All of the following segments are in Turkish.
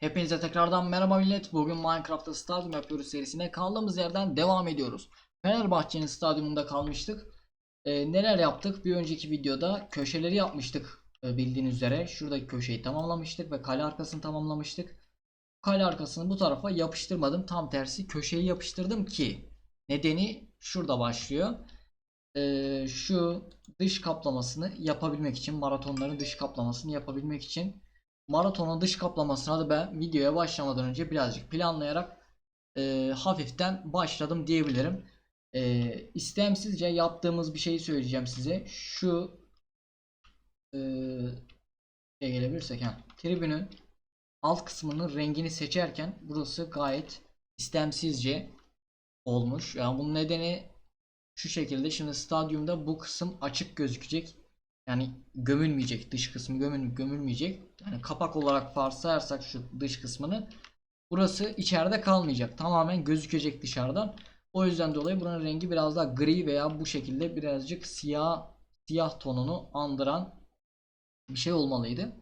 Hepinize tekrardan merhaba millet. Bugün Minecraft'ta stadyum yapıyoruz serisine kaldığımız yerden devam ediyoruz. Fenerbahçe'nin stadyumunda kalmıştık. Ee, neler yaptık? Bir önceki videoda köşeleri yapmıştık e, bildiğiniz üzere. Şuradaki köşeyi tamamlamıştık ve kale arkasını tamamlamıştık. Kale arkasını bu tarafa yapıştırmadım. Tam tersi köşeyi yapıştırdım ki nedeni şurada başlıyor. Ee, şu dış kaplamasını yapabilmek için maratonların dış kaplamasını yapabilmek için maratonun dış kaplamasına da ben videoya başlamadan önce birazcık planlayarak e, hafiften başladım diyebilirim. E, istemsizce yaptığımız bir şeyi söyleyeceğim size. Şu e, gelebilirsek ha, tribünün alt kısmının rengini seçerken burası gayet istemsizce olmuş. Yani bunun nedeni şu şekilde şimdi stadyumda bu kısım açık gözükecek. Yani gömülmeyecek dış kısmı gömül gömülmeyecek. Yani kapak olarak varsayarsak şu dış kısmını burası içeride kalmayacak. Tamamen gözükecek dışarıdan. O yüzden dolayı buranın rengi biraz daha gri veya bu şekilde birazcık siyah siyah tonunu andıran bir şey olmalıydı.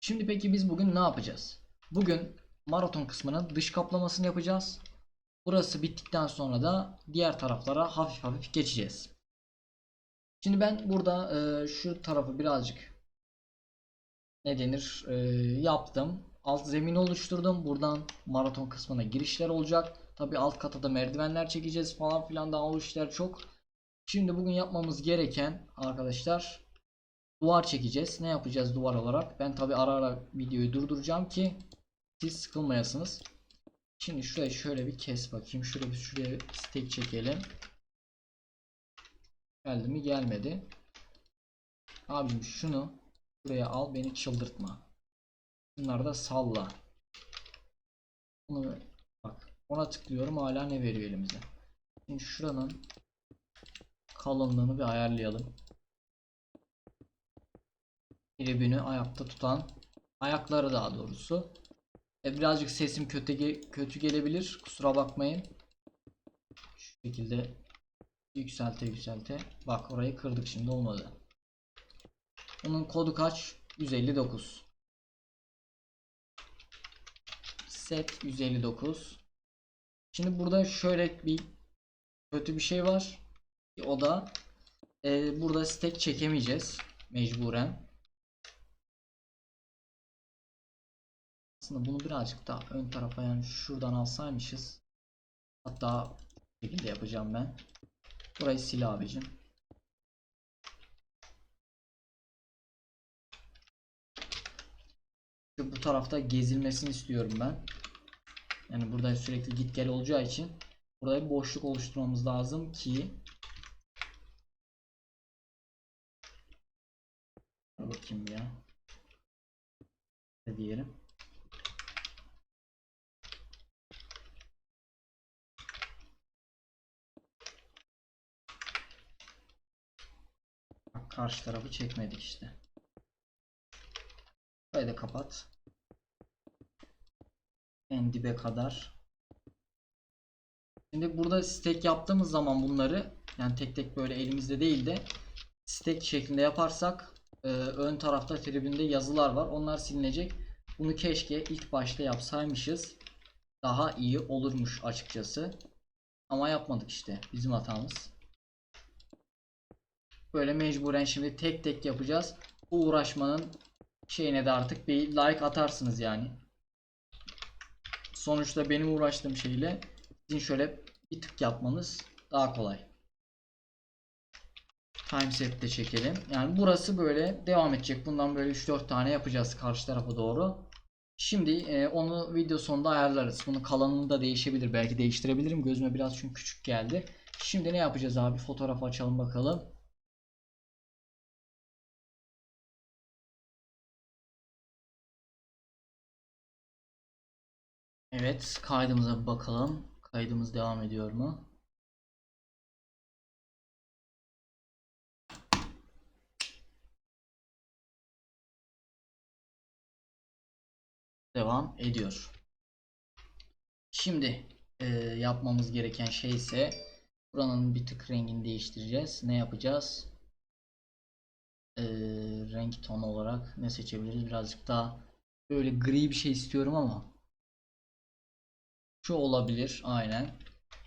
Şimdi peki biz bugün ne yapacağız? Bugün maraton kısmının dış kaplamasını yapacağız. Burası bittikten sonra da diğer taraflara hafif hafif geçeceğiz. Şimdi ben burada e, şu tarafı birazcık ne denir e, yaptım. Alt zemin oluşturdum. Buradan maraton kısmına girişler olacak. Tabi alt kata da merdivenler çekeceğiz falan filan daha o işler çok. Şimdi bugün yapmamız gereken arkadaşlar duvar çekeceğiz. Ne yapacağız duvar olarak? Ben tabi ara ara videoyu durduracağım ki siz sıkılmayasınız. Şimdi şuraya şöyle bir kes bakayım. Şuraya bir şuraya bir stek çekelim. Geldi mi gelmedi. Abicim şunu buraya al beni çıldırtma. Bunları da salla. Bunu bak ona tıklıyorum hala ne veriyor elimize. Şimdi şuranın kalınlığını bir ayarlayalım. Tribünü ayakta tutan ayakları daha doğrusu. E, birazcık sesim kötü kötü gelebilir. Kusura bakmayın. Şu şekilde yükselte yükselte. Bak orayı kırdık şimdi olmadı. Bunun kodu kaç? 159. Set 159. Şimdi burada şöyle bir kötü bir şey var. O da e, burada stack çekemeyeceğiz mecburen. Aslında bunu birazcık daha ön tarafa yani şuradan alsaymışız. Hatta bu şekilde yapacağım ben. Burayı sil abicim. Şu bu tarafta gezilmesini istiyorum ben. Yani burada sürekli git gel olacağı için burada bir boşluk oluşturmamız lazım ki bakayım ya. Ne diyelim? Karşı tarafı çekmedik işte. Burayı da kapat. En dibe kadar. Şimdi burada stack yaptığımız zaman bunları yani tek tek böyle elimizde değil de stack şeklinde yaparsak e, ön tarafta tribünde yazılar var. Onlar silinecek. Bunu keşke ilk başta yapsaymışız. Daha iyi olurmuş açıkçası. Ama yapmadık işte. Bizim hatamız. Böyle mecburen şimdi tek tek yapacağız. Bu uğraşmanın şeyine de artık bir like atarsınız yani. Sonuçta benim uğraştığım şeyle sizin şöyle bir tık yapmanız daha kolay. Timeset de çekelim. Yani burası böyle devam edecek. Bundan böyle 3-4 tane yapacağız karşı tarafa doğru. Şimdi e, onu video sonunda ayarlarız. Bunun kalanını da değişebilir. Belki değiştirebilirim. Gözüme biraz çünkü küçük geldi. Şimdi ne yapacağız abi? Fotoğraf açalım bakalım. Evet, kaydımıza bir bakalım. Kaydımız devam ediyor mu? Devam ediyor. Şimdi e, yapmamız gereken şey ise buranın bir tık rengini değiştireceğiz. Ne yapacağız? E, renk tonu olarak ne seçebiliriz? Birazcık daha böyle gri bir şey istiyorum ama Şu olabilir. Aynen.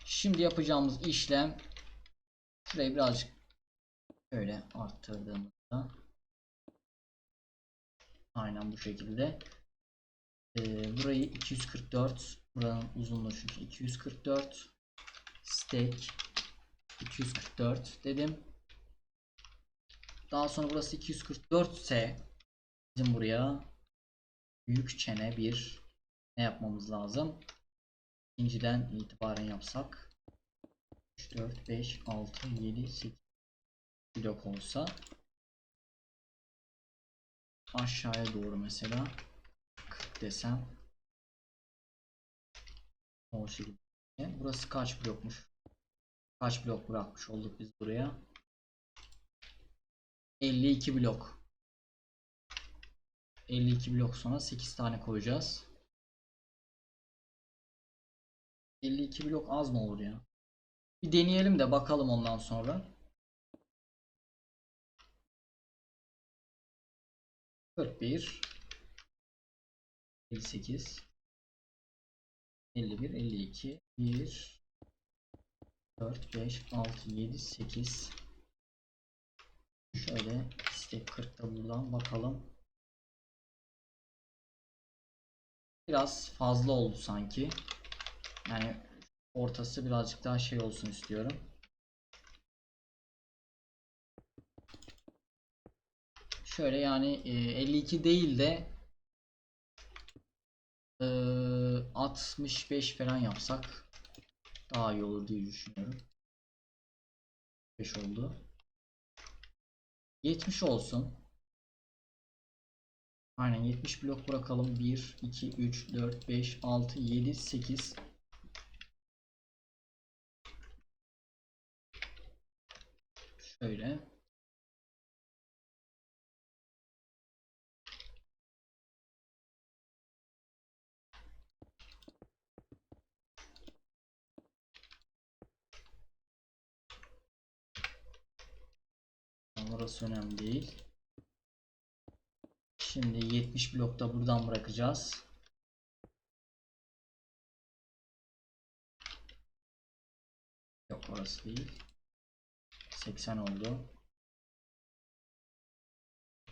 Şimdi yapacağımız işlem şurayı birazcık şöyle arttırdığımızda aynen bu şekilde Ee, burayı 244 buranın uzunluğu çünkü 244 stack 244 dedim daha sonra burası 244 ise bizim buraya büyük çene bir ne yapmamız lazım İkinciden itibaren yapsak 3, 4, 5, 6, 7, 8 blok olsa aşağıya doğru mesela 40 desem o şekilde. Burası kaç blokmuş? Kaç blok bırakmış olduk biz buraya? 52 blok. 52 blok sonra 8 tane koyacağız. 52 blok az mı olur ya? Bir deneyelim de bakalım ondan sonra. 41 58 51 52 1 4 5 6 7 8 Şöyle istek 40'ta buradan bakalım. Biraz fazla oldu sanki. Yani ortası birazcık daha şey olsun istiyorum. Şöyle yani e, 52 değil de e, 65 falan yapsak daha iyi olur diye düşünüyorum. 5 oldu. 70 olsun. Aynen 70 blok bırakalım. 1, 2, 3, 4, 5, 6, 7, 8. Şöyle. Orası önemli değil. Şimdi 70 blokta buradan bırakacağız. Yok orası değil. 80 oldu.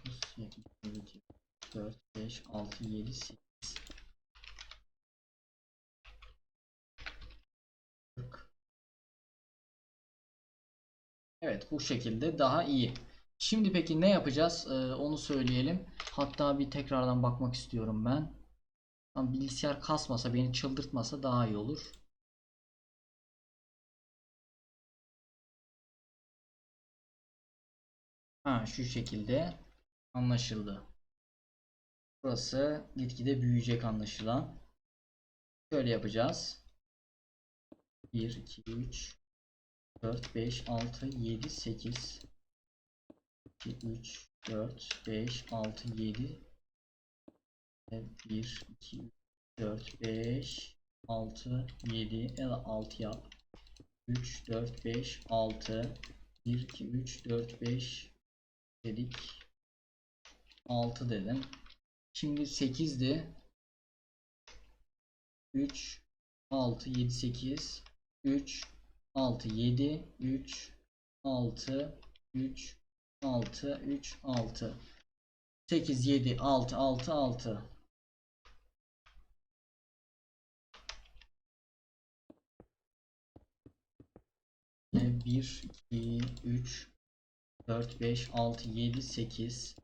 9, 7, 2, 4, 5, 6, 7, 8. 40. Evet bu şekilde daha iyi. Şimdi peki ne yapacağız? Ee, onu söyleyelim. Hatta bir tekrardan bakmak istiyorum ben. Tam bilgisayar kasmasa, beni çıldırtmasa daha iyi olur. Ha şu şekilde anlaşıldı. Burası gitgide büyüyecek anlaşılan. Şöyle yapacağız. 1 2 3 4 5 6 7 8 2 3 4 5 6 7 1 2 4 5 6 7 ya da 6 yap 3 4 5 6 1 2 3 4 5 dedik. 6 dedim şimdi 8'di 3 6 7 8 3 6 7 3 6 3 6 3 6 8 7 6 6 6 1 2 3 4 5 6 7 8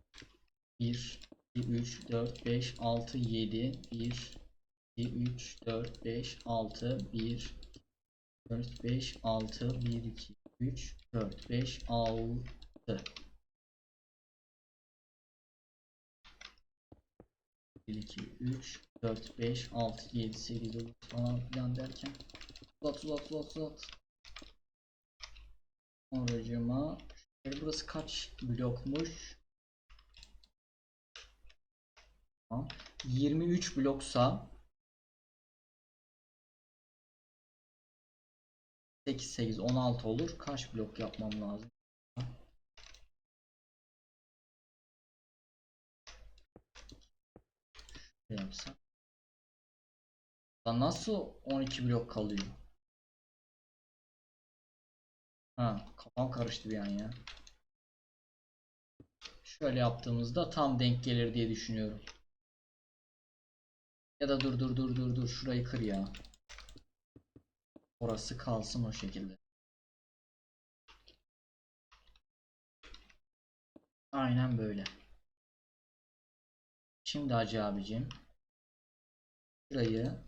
1 2 3 4 5 6 7 1 2 3 4 5 6 1 4 5 6 1 2 3 4 5 6 1 2 3 4 5 6 7 8 9 falan filan derken. Uzat uzat uzat uzat Oracıma Şöyle burası kaç blokmuş? Tamam. 23 bloksa 8 8 16 olur. Kaç blok yapmam lazım? Şöyle yapsam. Lan nasıl 12 blok kalıyor? Ha, kafam karıştı bir an ya. Şöyle yaptığımızda tam denk gelir diye düşünüyorum. Ya da dur dur dur dur dur şurayı kır ya. Orası kalsın o şekilde. Aynen böyle. Şimdi Hacı abicim. Şurayı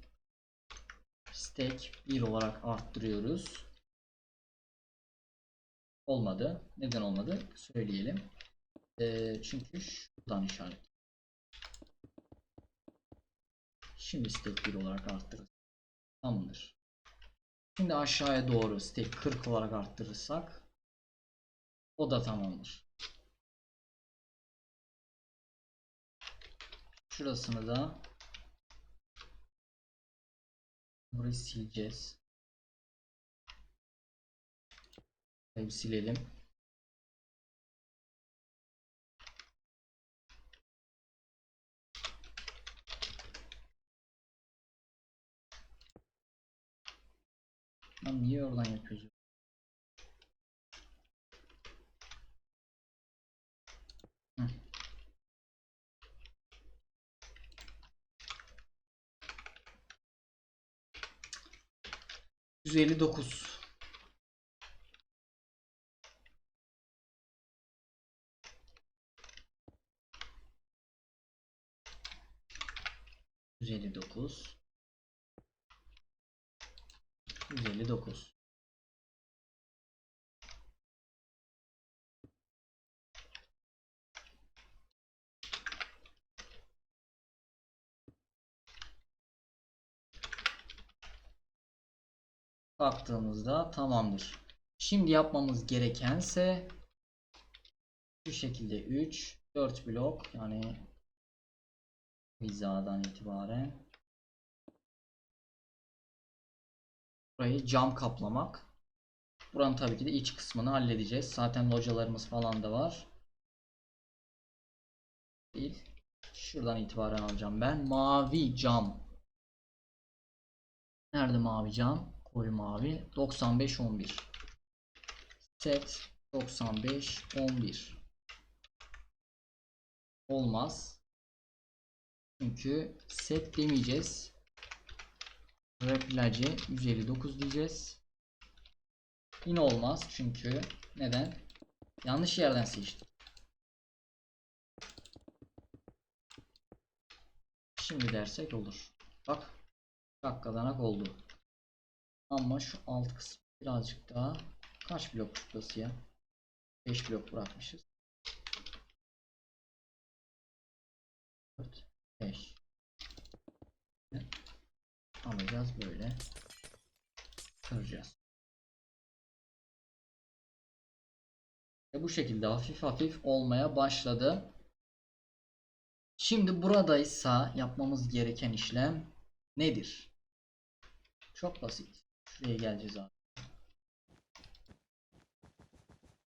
stack 1 olarak arttırıyoruz. Olmadı. Neden olmadı? Söyleyelim. Ee, çünkü şuradan işaret. Şimdi stack 1 olarak arttırırız. Tamamdır. Şimdi aşağıya doğru stack 40 olarak arttırırsak o da tamamdır. Şurasını da burayı sileceğiz. Burayı silelim. Lan niye oradan yapıyoruz? Hı. Yüz elli dokuz. Yüz elli dokuz. Yüz elli dokuz. Baktığımızda tamamdır. Şimdi yapmamız gerekense şu şekilde 3 4 blok yani hizadan itibaren burayı cam kaplamak. Buranın tabii ki de iç kısmını halledeceğiz. Zaten localarımız falan da var. Değil. Şuradan itibaren alacağım ben. Mavi cam. Nerede mavi cam? Koyu mavi. 95 11. Set 95 11. Olmaz. Çünkü set demeyeceğiz. Replacı 159 diyeceğiz. Yine olmaz çünkü neden? Yanlış yerden seçtim. Şimdi dersek olur. Bak dakikadanak oldu. Ama şu alt kısmı birazcık daha kaç blok burası ya? 5 blok bırakmışız. 4 5 alacağız böyle kıracağız. Ve bu şekilde hafif hafif olmaya başladı. Şimdi buradaysa yapmamız gereken işlem nedir? Çok basit. Şuraya geleceğiz abi.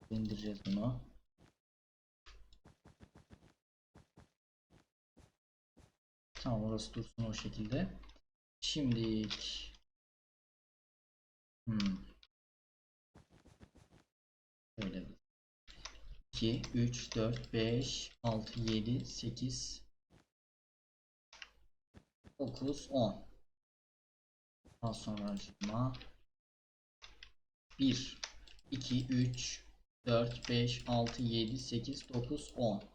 İndireceğiz bunu. Tamam orası dursun o şekilde. Şimdi hmm. Böyle 2 3 4 5 6 7 8 9 10 Daha sonra acıma 1 2 3 4 5 6 7 8 9 10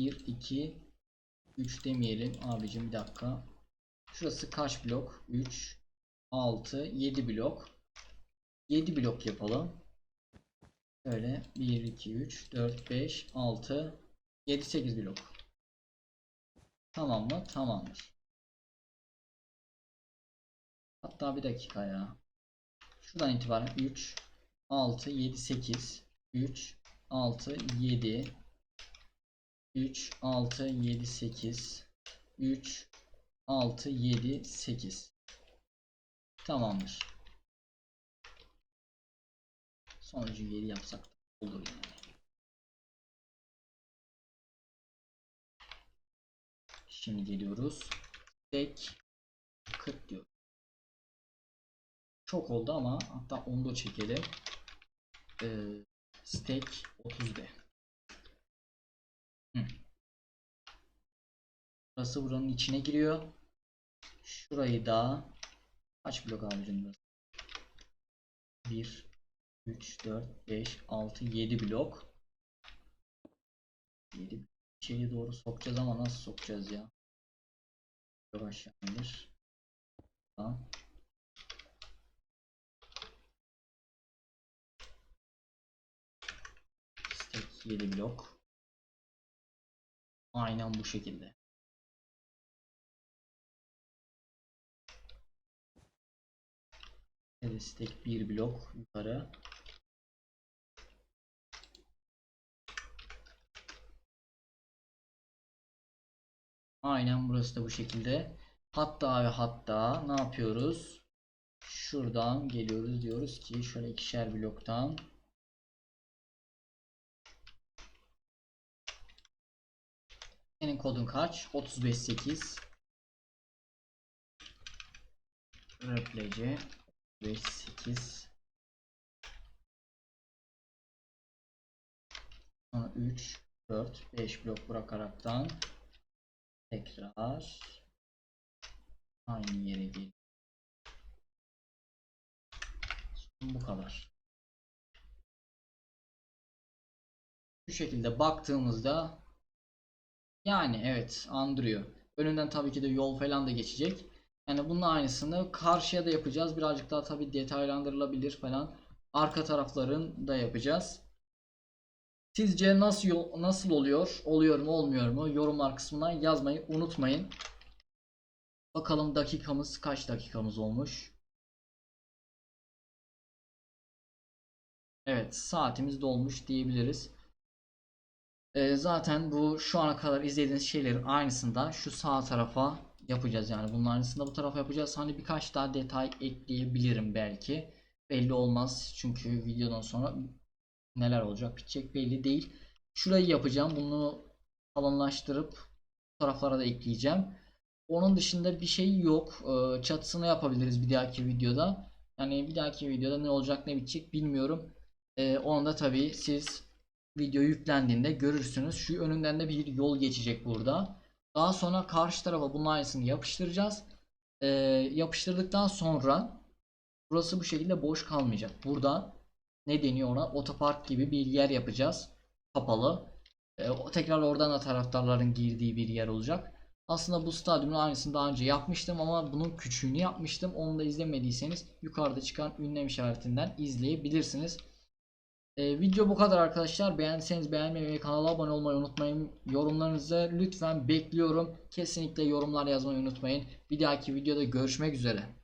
1 2 3 demeyelim abicim bir dakika. Şurası kaç blok? 3 6 7 blok. 7 blok yapalım. Şöyle 1 2 3 4 5 6 7 8 blok. Tamam mı? Tamamdır. Hatta bir dakika ya. Şuradan itibaren 3 6 7 8 3 6 7 3 6 7 8 3 6 7 8 Tamamdır. Sonucu 7 yapsak olur yani. Şimdi geliyoruz. Tek 40 diyor. Çok oldu ama hatta onu da çekelim. Ee, stack 30 de. Hı. Burası buranın içine giriyor. Şurayı da kaç blok abicim burası? 1 3 4 5 6 7 blok. 7 içeriye doğru sokacağız ama nasıl sokacağız ya? Çok aşağı indir. Tamam. Stack 7 blok. Aynen bu şekilde. Stack 1 blok yukarı. Aynen burası da bu şekilde. Hatta ve hatta ne yapıyoruz? Şuradan geliyoruz diyoruz ki şöyle ikişer bloktan Senin kodun kaç? 358 Replece 58 Sonra 3 4 5 blok bırakaraktan tekrar aynı yere gel. Bu kadar. Bu şekilde baktığımızda yani evet andırıyor. Önünden tabii ki de yol falan da geçecek. Yani bunun aynısını karşıya da yapacağız. Birazcık daha tabii detaylandırılabilir falan. Arka tarafların da yapacağız. Sizce nasıl nasıl oluyor? Oluyor mu, olmuyor mu? Yorumlar kısmına yazmayı unutmayın. Bakalım dakikamız kaç dakikamız olmuş? Evet, saatimiz dolmuş diyebiliriz. Ee, zaten bu şu ana kadar izlediğiniz şeylerin aynısından şu sağ tarafa yapacağız yani bunun aynısını da bu tarafa yapacağız. Hani birkaç daha detay ekleyebilirim belki. Belli olmaz çünkü videodan sonra neler olacak bitecek belli değil. Şurayı yapacağım. Bunu kalınlaştırıp bu taraflara da ekleyeceğim. Onun dışında bir şey yok. Ee, çatısını yapabiliriz bir dahaki videoda. Yani bir dahaki videoda ne olacak ne bitecek bilmiyorum. Ee, onu da tabii siz video yüklendiğinde görürsünüz. Şu önünden de bir yol geçecek burada. Daha sonra karşı tarafa bunun aynısını yapıştıracağız. Ee, yapıştırdıktan sonra burası bu şekilde boş kalmayacak. Burada ne deniyor ona? Otopark gibi bir yer yapacağız. Kapalı. Ee, tekrar oradan da taraftarların girdiği bir yer olacak. Aslında bu stadyumun aynısını daha önce yapmıştım ama bunun küçüğünü yapmıştım. Onu da izlemediyseniz yukarıda çıkan ünlem işaretinden izleyebilirsiniz. Ee, video bu kadar arkadaşlar. Beğendiyseniz beğenmeyi ve kanala abone olmayı unutmayın. Yorumlarınızı lütfen bekliyorum. Kesinlikle yorumlar yazmayı unutmayın. Bir dahaki videoda görüşmek üzere.